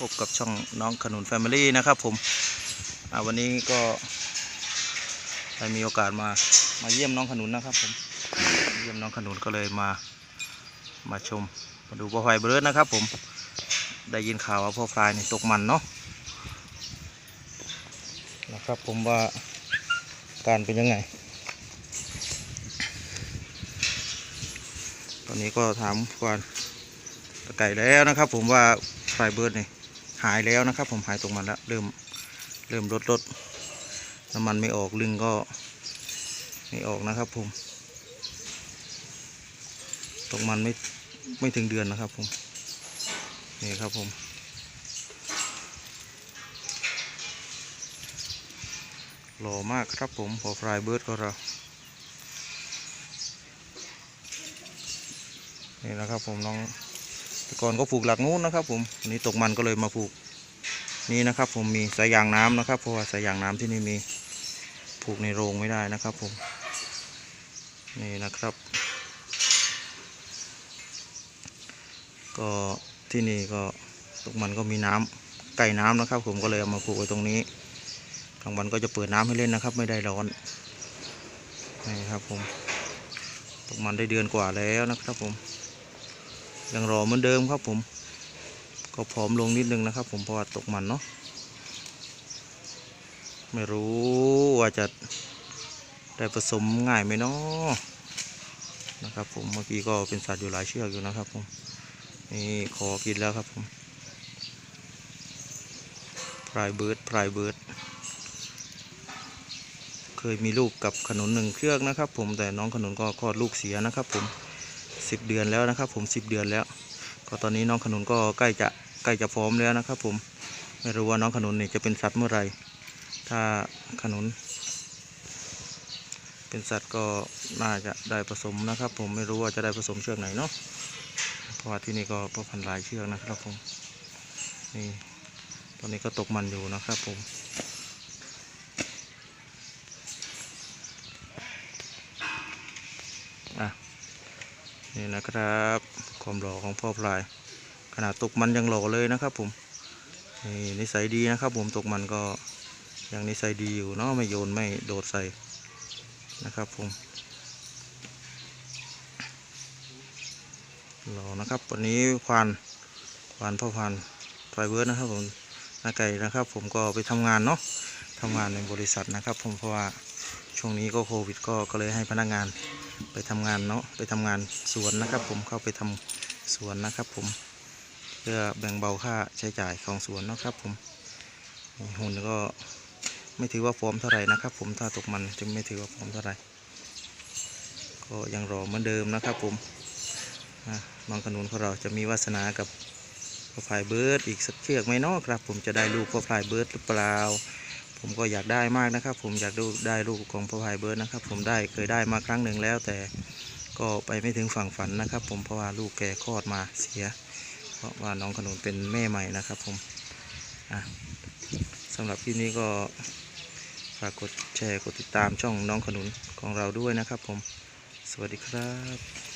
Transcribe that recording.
พบกับช่องน้องขนุนแฟมิลี่นะครับผมวันนี้ก็ได้มีโอกาสมามาเยี่ยมน้องขนุนนะครับผมเยี่ยมน้องขนุนก็เลยมามาชมมาดูพ่อพลายเบิร์ดนะครับ ผมได้ยินข่าวว่าพ่อพลายนี่ตกมันเนาะนะครับผมว่าการเป็นยังไง ตอนนี้ก็ถามก่อนไก่แล้วนะครับ ผมว่าไฟเบิร์ดนี่ หายแล้วนะครับ ผมหายตรงมันแล้วเริ่มเริ่มลดลดน้ำมันไม่ออกลึงก็ไม่ออกนะครับผมตกมันไม่ไม่ถึงเดือนนะครับผมนี่ครับผมหล่อมากครับผมพอฟรายเบิร์ดก็เรานี่นะครับผมน้อง แต่ก่อนก็ผูกหลักนู้นนะครับ ผมวันนี้ตกมันก็เลยมาผูกนี่นะครับ ผมมีสายยางน้ำนะครับเพราะว่าสายยางน้ำที่นี่มีผูกในโรงไม่ได้นะครับ ผมนี่นะครับ ก็ที่นี่ก็ตกมันก็มีน้ำไก่น้ำนะครับ ผมก็เลยเอามาผูกไว้ตรงนี้กลางวันก็จะเปิดน้ำให้เล่นนะครับ ไม่ได้ร้อนนี่ครับผมตกมันได้เดือนกว่าแล้วนะครับผม ยังรอเหมือนเดิมครับผม ก็ผอมลงนิดนึงนะครับ ผมเพราะว่าตกมันเนาะไม่รู้ว่าจะได้ผสมง่ายไหมเนาะนะครับ ผมเมื่อกี้ก็เป็นสัตว์อยู่หลายเชือกอยู่นะครับ ผมนี่ขอกินแล้วครับผมพรายเบิร์ดพรายเบิร์ดเคยมีลูกกับขนุนหนึ่งเครือกนะครับ ผมแต่น้องขนุนก็คลอดลูกเสียนะครับ ผม สิบเดือนแล้วนะครับ ผมสิบเดือนแล้ว ก็ตอนนี้น้องขนุนก็ใกล้จะใกล้จะพร้อมแล้วนะครับ ผมไม่รู้ว่าน้องขนุนนี่จะเป็นสัตว์เมื่อไหร่ถ้าขนุน เป็นสัตว์ก็น่าจะได้ผสมนะครับ ผมไม่รู้ว่าจะได้ผสมเชือกไหนเนาะเพราะว่าที่นี่ก็พ่อพันหลายเชือกนะครับผมนี่ตอนนี้ก็ตกมันอยู่นะครับผม นี่นะครับ ความหล่อของพ่อพลาย ขนาดตกมันยังหล่อเลยนะครับ ผมนี่นิสัยดีนะครับ ผมตกมันก็ยังนิสัยดีอยู่เนาะไม่โยนไม่โดดใส่นะครับ ผมหล่อนะครับ วันนี้ควานควานพ่อพันไฟเบิร์ดนะครับ ผมนาไก่นะครับ ผมก็ไปทำงานเนาะทำงานในบริษัทนะครับ ผมเพราะว่าช่วงนี้ก็โควิดก็ก็เลยให้พนักงาน ไปทำงานเนาะไปทำงานสวนนะครับ ผมเข้าไปทำสวนนะครับ ผมเพื่อแบ่งเบาค่าใช้จ่ายของสวนเนาะครับ ผมหุ่นก็ไม่ถือว่าฟอร์มเท่าไหร่นะครับ ผมถ้าตกมันจะไม่ถือว่าฟอร์มเท่าไหร่ก็ยังรอเหมือนเดิมนะครับ ผมน้องขนุนของเราจะมีวาสนากับพ่อพายเบิร์ดอีกสักเชือกไหมเนาะครับ ผมจะได้ลูกพ่อพายเบิร์ดหรือเปล่า ผมก็อยากได้มากนะครับ ผมอยากดูได้ลูกของพ่อพายเบิร์ดนะครับ ผมได้เคยได้มาครั้งหนึ่งแล้ว แต่ก็ไปไม่ถึงฝั่งฝันนะครับ ผมเพราะว่าลูกแกคลอดมาเสีย เพราะว่าน้องขนุนเป็นแม่ใหม่นะครับ ผมอะสำหรับคลิปนี้ก็ฝากกดแชร์กดติดตามช่องน้องขนุนของเราด้วยนะครับ ผม สวัสดีครับ